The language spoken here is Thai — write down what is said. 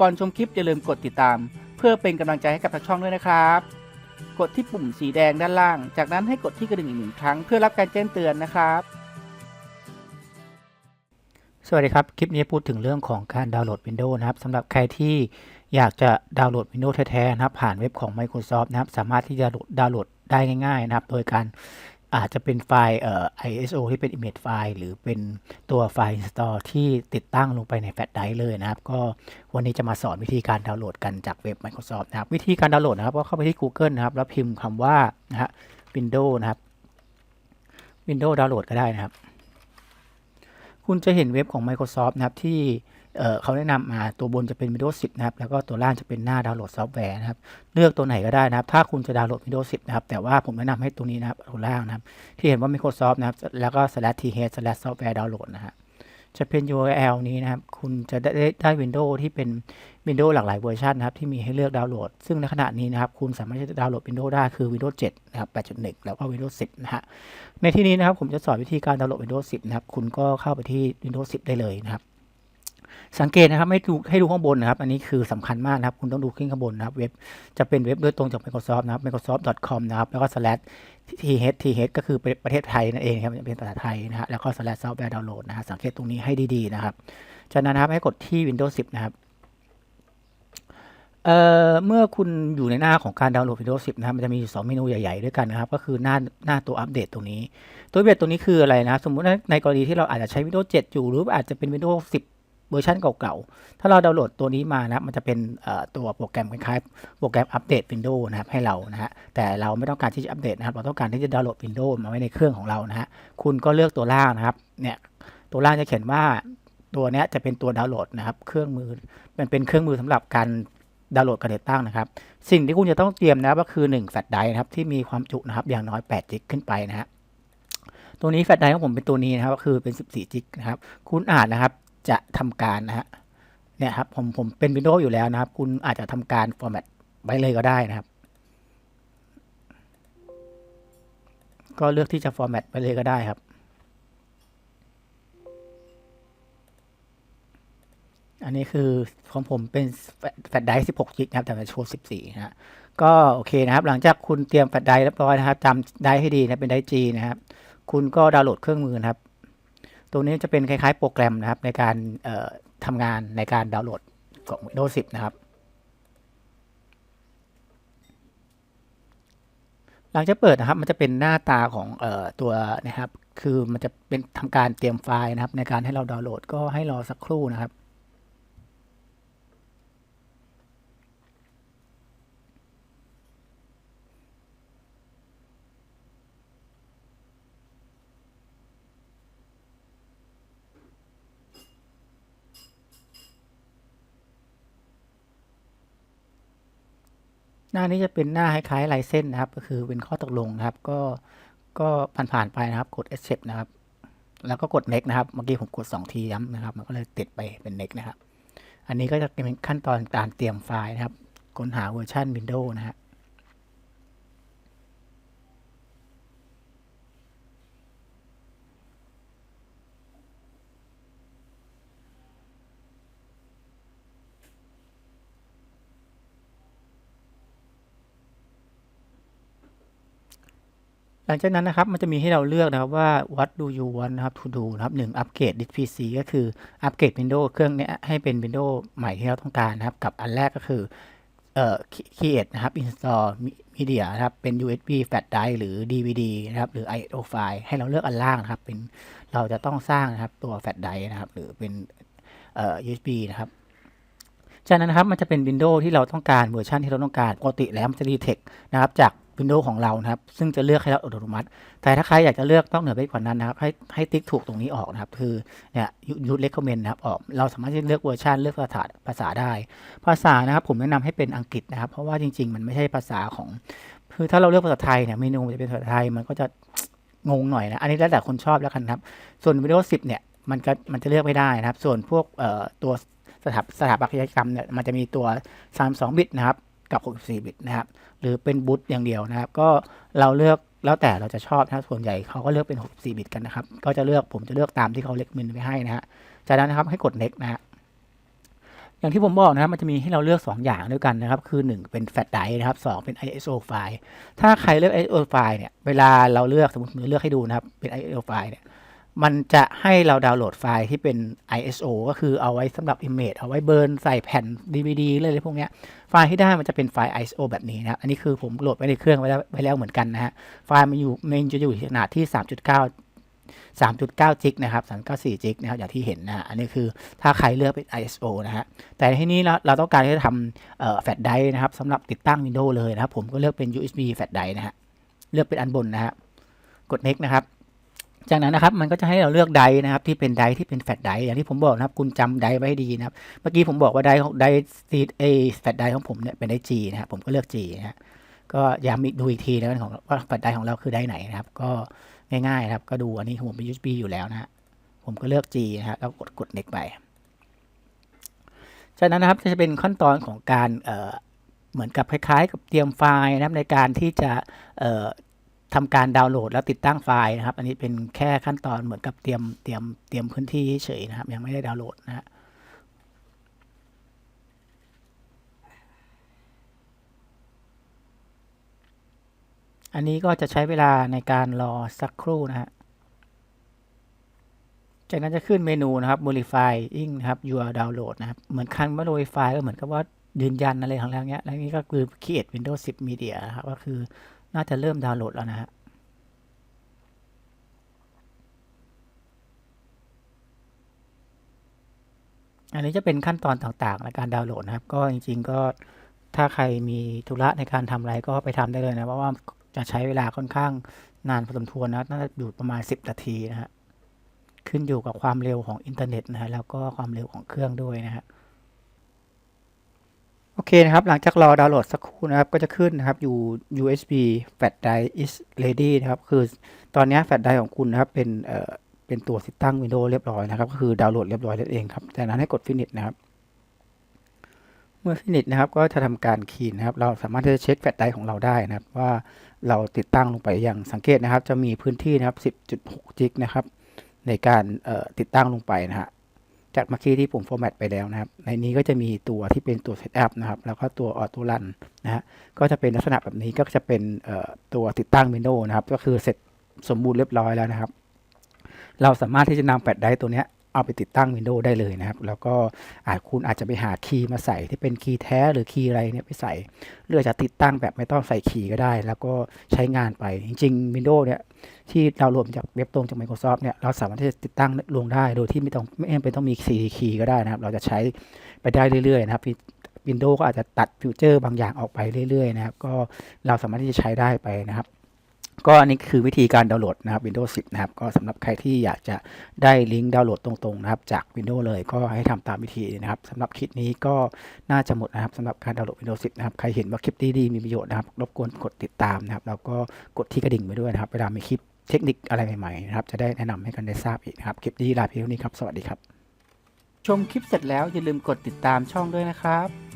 ก่อนชมคลิปอย่าลืมกดติดตาม เพื่อเป็นกำลังใจให้กับทางช่องด้วยนะครับ กดที่ปุ่มสีแดงด้านล่าง จากนั้นให้กดที่กระดิ่งอีกหนึ่งครั้งเพื่อรับการแจ้งเตือนนะครับ สวัสดีครับ คลิปนี้พูดถึงเรื่องของการดาวน์โหลด Windows นะครับสำหรับใครที่อยากจะดาวน์โหลด Windows แท้ๆนะครับผ่านเว็บของ Microsoft นะครับสามารถที่จะดาวน์โหลดได้ง่ายๆนะครับ โดยการ อาจจะเป็นไฟล์เอ่อ ISO ที่เป็น image ไฟล์หรือเป็นตัวไฟล์ install ที่ติดตั้งลงไปในแฟลชไดรฟ์เลยนะครับ ก็วันนี้จะมาสอนวิธีการดาวน์โหลดกันจากเว็บ Microsoft นะครับ วิธีการดาวน์โหลดนะครับก็เข้าไปที่ Google นะครับ แล้วพิมพ์คำว่านะฮะ Windows นะครับ Windows ดาวน์โหลดก็ได้นะครับ คุณจะเห็นเว็บของ Microsoft นะครับที่ เเขาแนะนำมาตัวบนจะเป็น Windows 10 นะครับ แล้วก็ตัวล่างจะเป็นหน้าดาวน์โหลดซอฟต์แวร์นะครับ เลือกตัวไหนก็ได้นะครับ ถ้าคุณจะดาวน์โหลด Windows 10 นะครับ แต่ว่าผมแนะนำให้ตัวนี้นะครับตัวล่างนะครับ ที่เห็นว่า Microsoft นะครับ แล้วก็ slash th slash software download นะฮะจะเป็น URL นี้นะครับ คุณจะได้ได้ได้ Windows ที่เป็น Windows หลากหลายเวอร์ชันนะครับ ที่มีให้เลือกดาวน์โหลด ซึ่งในขณะนี้นะครับ คุณสามารถจะดาวน์โหลด Windows ได้คือ Windows 7 นะครับ 8.1 แล้วก็ Windows 10 นะฮะ ในที่นี้นะครับ ผมจะสอนวิธีการดาวน์โหลด Windows 10 นะครับ คุณก็เข้าไปที่ Windows 10 ได้เลยนะครับ สังเกตนะครับให้ดูให้ดูข้างบนนะครับ อันนี้คือสำคัญมากนะครับ คุณต้องดูขึ้นข้างบนนะครับ เว็บจะเป็นเว็บโดยตรงจาก Microsoft นะครับ microsoft.com นะครับ แล้วก็ slash th th ก็คือประเทศไทยนั่นเองครับเป็นภาษาไทยนะฮะแล้วก็ slash software download นะฮะสังเกตตรงนี้ให้ดีๆนะครับ จากนั้นนะครับให้กดที่ Windows 10 นะครับเเมื่อคุณอยู่ในหน้าของการดาวน์โหลด Windows 10 นะครับ มันจะมีอยู่2เมนูใหญ่ ๆ ด้วยกันนะครับ ก็คือหน้าหน้าตัวอัปเดตตรงนี้ ตัวอัปเดตตรงนี้คืออะไรนะ สมมุติในกรณีที่เราอาจจะใช้ Windows 7 อยู่ หรืออาจจะเป็น Windows 10 เวอร์ชันเก่าๆ ถ้าเราดาวน์โหลดตัวนี้มานะมันจะเป็นตัวโปรแกรมคล้ายๆโปรแกรมอัปเดต Windows นะครับให้เรานะฮะแต่เราไม่ต้องการที่จะอัปเดตนะครับ เราต้องการที่จะดาวน์โหลด Windows มาไว้ในเครื่องของเรานะฮะคุณก็เลือกตัวล่างนะครับเนี่ยตัวล่างจะเขียนว่าตัวนี้จะเป็นตัวดาวน์โหลดนะครับ เครื่องมือมันเป็นเครื่องมือสำหรับการดาวน์โหลดการติดตั้งนะครับ สิ่งที่คุณจะต้องเตรียมนะครับก็คือ1แฟลชไดร์นะครับที่มีความจุนะครับอย่างน้อย8จิกขึ้นไปนะฮะตัวนี้แฟลชไดรฟ์ของผมเป็นตัวนี้นะครับก็คือเป็น 14จิกนะครับ คุณอาจนะครับ จะทำการนะฮะเนี่ยครับผมผมเป็น Windows อยู่แล้วนะครับ คุณอาจจะทำการ format ไว้เลยก็ได้นะครับ ก็เลือกที่จะ format ไว้เลยก็ได้ครับ อันนี้คือของผมเป็นแฟลชไดร์16จิกนะครับ แต่มันโชว์14นะฮะก็โอเคนะครับ หลังจากคุณเตรียมแฟลชไดร์เรียบร้อยนะครับจำไดร์ให้ดีนะเป็นไดรฟ์ G นะครับ คุณก็ดาวน์โหลดเครื่องมือนะครับ ตัวนี้จะเป็นคล้ายๆโปรแกรมนะครับในการทำงานในการดาวน์โหลดของ Windows 10 นะครับ หลังจากเปิดนะครับมันจะเป็นหน้าตาของออตัวนะครับ คือมันจะเป็นทำการเตรียมไฟล์นะครับ ในการให้เราดาวน์โหลดก็ให้รอสักครู่นะครับ หน้านี้จะเป็นหน้าคล้ายๆลายเส้นนะครับ ก็คือเป็นข้อตกลงนะครับ ก็ก็ผ่านๆไปนะครับ กด accept นะครับ แล้วก็กด next นะครับ เมื่อกี้ผมกด 2 ทีย้ำนะครับ มันก็เลยติดไปเป็น next นะครับ อันนี้ก็จะเป็นขั้นตอนการเตรียมไฟล์นะครับ ค้นหาเวอร์ชัน Windows นะฮะ ห ลังจากนั้นนะครับ มันจะมีให้เราเลือกนะครับว่า what do you want นะครับ to do นะครับหนึ่งอัปเกรด disk PC ก็คืออัปเกรด Windows เครื่องเนี้ยให้เป็น Windows ใหม่ที่เราต้องการนะครับ กับอันแรกก็คือเอ่อ create นะครับ install media นะครับ เป็น USB flash drive หรือ DVD นะครับ หรือ ISO file ให้เราเลือกอันล่างนะครับ เป็น เราจะต้องสร้างนะครับตัว flash drive นะครับ หรือเป็นเอ่อ USB นะครับ จากนั้นนะครับ มันจะเป็น Windows ที่เราต้องการเวอร์ชันที่เราต้องการ ปกติแล้วมันจะ detect นะครับ จาก Windows ของเรานะครับ ซึ่งจะเลือกให้เราอัตโนมัติ แต่ถ้าใครอยากจะเลือกต้องเหนือไปกว่านั้นนะครับ ให้ให้ติ๊กถูกตรงนี้ออกนะครับ คือเนี่ยยูทเลคคอมเมนต์นะครับออก เราสามารถที่เลือกเวอร์ชันเลือกภาษาภาษาได้ ภาษานะครับผมแนะนำให้เป็นอังกฤษนะครับ เพราะว่าจริง ๆ มันไม่ใช่ภาษาของ คือถ้าเราเลือกภาษาไทยเนี่ยเมนูจะเป็นภาษาไทยมันก็จะงงหน่อยนะ อันนี้แล้วแต่คนชอบแล้วกันครับ ส่วน Windows 10 เนี่ยมันก็มันจะเลือกไม่ได้นะครับ ส่วนพวกเอ่อตัวสถาสถาปัตยกรรมเนี่ยมันจะมีตัว32บิตนะครับกับ64บิตนะครับ หรือเป็นบูตอย่างเดียวนะครับ ก็เราเลือกแล้วแต่เราจะชอบนะส่วนใหญ่เขาก็เลือกเป็น 64 บิตกันนะครับ ก็จะเลือกผมจะเลือกตามที่เขาเล็กมินไว้ให้นะฮะจากนั้นนะครับให้กด next นะฮะอย่างที่ผมบอกนะครับมันจะมีให้เราเลือก 2 อย่างด้วยกันนะครับ คือ 1 เป็นแฟลชไดร์นะครับ2เป็น ISO ไฟล์ถ้าใครเลือก ISO ไฟล์เนี่ยเวลาเราเลือกสมมติมือเลือกให้ดูนะครับเป็น ISO ไฟล์เนี่ย มันจะให้เราดาวน์โหลดไฟล์ที่เป็น ISO ก็คือเอาไว้สำหรับ Image เอาไว้เบิร์นใส่แผ่น DVD เลยอะไรพวกนี้ไฟล์ที่ได้มันจะเป็นไฟล์ ISO แบบนี้นะครับอันนี้คือผมโหลดไว้ในเครื่องไว้แล้วไว้แล้วเหมือนกันนะฮะ ไฟล์มันอยู่มันจะอยู่ขนาดที่ 3.9 3.9จิกนะครับ394จิกนะครับอย่างที่เห็นนะอันนี้คือถ้าใครเลือกเป็น ISO นะฮะ แต่ที่นี้เราเราต้องการที่จะทำแฟลชไดร์นะครับสำหรับติดตั้ง Windows เลยนะครับ ผมก็เลือกเป็น USB แฟลชไดร์นะฮะ เลือกเป็นอันบนนะฮะ กด next นะครับ จากนั้นนะครับมันก็จะให้เราเลือกไดนะครับที่เป็นไดที่เป็นแฟลชไดอย่างที่ผมบอกนะครับคุณจำไดไว้ให้ดีนะครับเมื่อกี้ผมบอกว่าไดร์ของไดซีเอแฟลชไดของผมเนี่ยเป็นไดร์ G นะครับผมก็เลือก G นะฮะก็ย้ำดูอีกทีนะของว่าแฟลชไดของเราคือไดไหนนะครับ ก็ง่ายๆนะครับก็ดูอันนี้ผมเป็น USB อยู่แล้วนะฮะผมก็เลือก G นะฮะแล้วกดกด next ไปจากนั้นนะครับจะเป็นขั้นตอนของการเเหมือนกับคล้ายๆ กับเตรียมไฟล์นะครับในการที่จะ ทำการดาวน์โหลดแล้วติดตั้งไฟล์นะครับ อันนี้เป็นแค่ขั้นตอนเหมือนกับเตรียมเตรียมเตรียมพื้นที่เฉยนะครับ ยังไม่ได้ดาวน์โหลดนะฮะอันนี้ก็จะใช้เวลาในการรอสักครู่นะฮะ จากนั้นจะขึ้นเมนูนะครับ modifying นะครับ your download นะครับ เหมือนคันว่า modify ก็เหมือนกับว่ายืนยันอะไรของเราเนี้ย แล้วนี่ก็คือ create Windows 10 Media นะครับ ก็คือ น่าจะเริ่มดาวน์โหลดแล้วนะฮะอันนี้จะเป็นขั้นตอนต่างๆในการดาวน์โหลดนะครับ ก็จริง ๆ ก็ถ้าใครมีธุระในการทำอะไรก็ไปทำได้เลยนะ เพราะว่าจะใช้เวลาค่อนข้างนานพอสมควรนะน่าจะอยู่ประมาณ 10 นาทีนะฮะขึ้นอยู่กับความเร็วของอินเทอร์เน็ตนะฮะแล้วก็ความเร็วของเครื่องด้วยนะฮะ โอเคนะครับ หลังจากรอดาวน์โหลดสักครู่นะครับ ก็จะขึ้นนะครับอยู่ USB flash drive is ready นะครับ คือตอนนี้แฟลชไดร์ของคุณนะครับ เป็นเอ่อเป็นตัวติดตั้ง Windows เรียบร้อยนะครับ ก็คือดาวน์โหลดเรียบร้อยแล้วเองครับ จากนั้นให้กด finish นะครับ เมื่อ finish นะครับ ก็จะทำการคีย์นะครับ เราสามารถที่จะเช็คแฟลชไดร์ของเราได้นะครับ ว่าเราติดตั้งลงไปอย่างสังเกตนะครับ จะมีพื้นที่นะครับ 10.6 จิกนะครับ ในการติดตั้งลงไปนะฮะ จากเมื่อกี้ที่ผม format ไปแล้วนะครับ ในนี้ก็จะมีตัวที่เป็นตัว setup นะครับ แล้วก็ตัว auto run นะฮะ ก็จะเป็นลักษณะแบบนี้ก็จะเป็นตัวติดตั้ง Windows นะครับ ก็คือเสร็จสมบูรณ์เรียบร้อยแล้วนะครับ เราสามารถที่จะนำแปดได้ตัวเนี้ย เอาไปติดตั้ง Windows ได้เลยนะครับ แล้วก็อาจคุณอาจจะไปหาคีย์มาใส่ที่เป็นคีย์แท้หรือคีย์อะไรเนี่ยไปใส่หรืออาจะติดตั้งแบบไม่ต้องใส่คีย์ก็ได้ แล้วก็ใช้งานไป จริง ๆ Windows เนี่ยที่ดาวน์โหลดมาจากเว็บตรงจาก Microsoft เนี่ยเราสามารถที่จะติดตั้งลงได้ โดยที่ไม่ต้องไม่จำเป็นต้องมี CD key ก็ได้นะครับ เราจะใช้ไปได้เรื่อยๆนะครับ Windows ก็อาจจะตัดฟิวเจอร์บางอย่างออกไปเรื่อยๆนะครับ ก็เราสามารถที่จะใช้ได้ไปนะครับ ก็อันนี้คือวิธีการดาวน์โหลดนะครับ Windows 10 นะครับ ก็สำหรับใครที่อยากจะได้ลิงก์ดาวน์โหลดตรงๆนะครับ จาก Windows เลยก็ให้ทำตามวิธีนะครับสำหรับคลิปนี้ก็น่าจะหมดนะครับสำหรับการดาวน์โหลด Windows 10 นะครับ ใครเห็นว่าคลิปดีๆมีประโยชน์นะครับ รบกวนกดติดตามนะครับ แล้วก็กดที่กระดิ่งไปด้วยนะครับ เวลามีคลิปเทคนิคอะไรใหม่ๆนะครับ จะได้แนะนำให้กันได้ทราบอีกนะครับ คลิปนี้ลาเพียงเท่านี้ครับ สวัสดีครับ ชมคลิปเสร็จแล้วอย่าลืมกดติดตามช่องด้วยนะครับ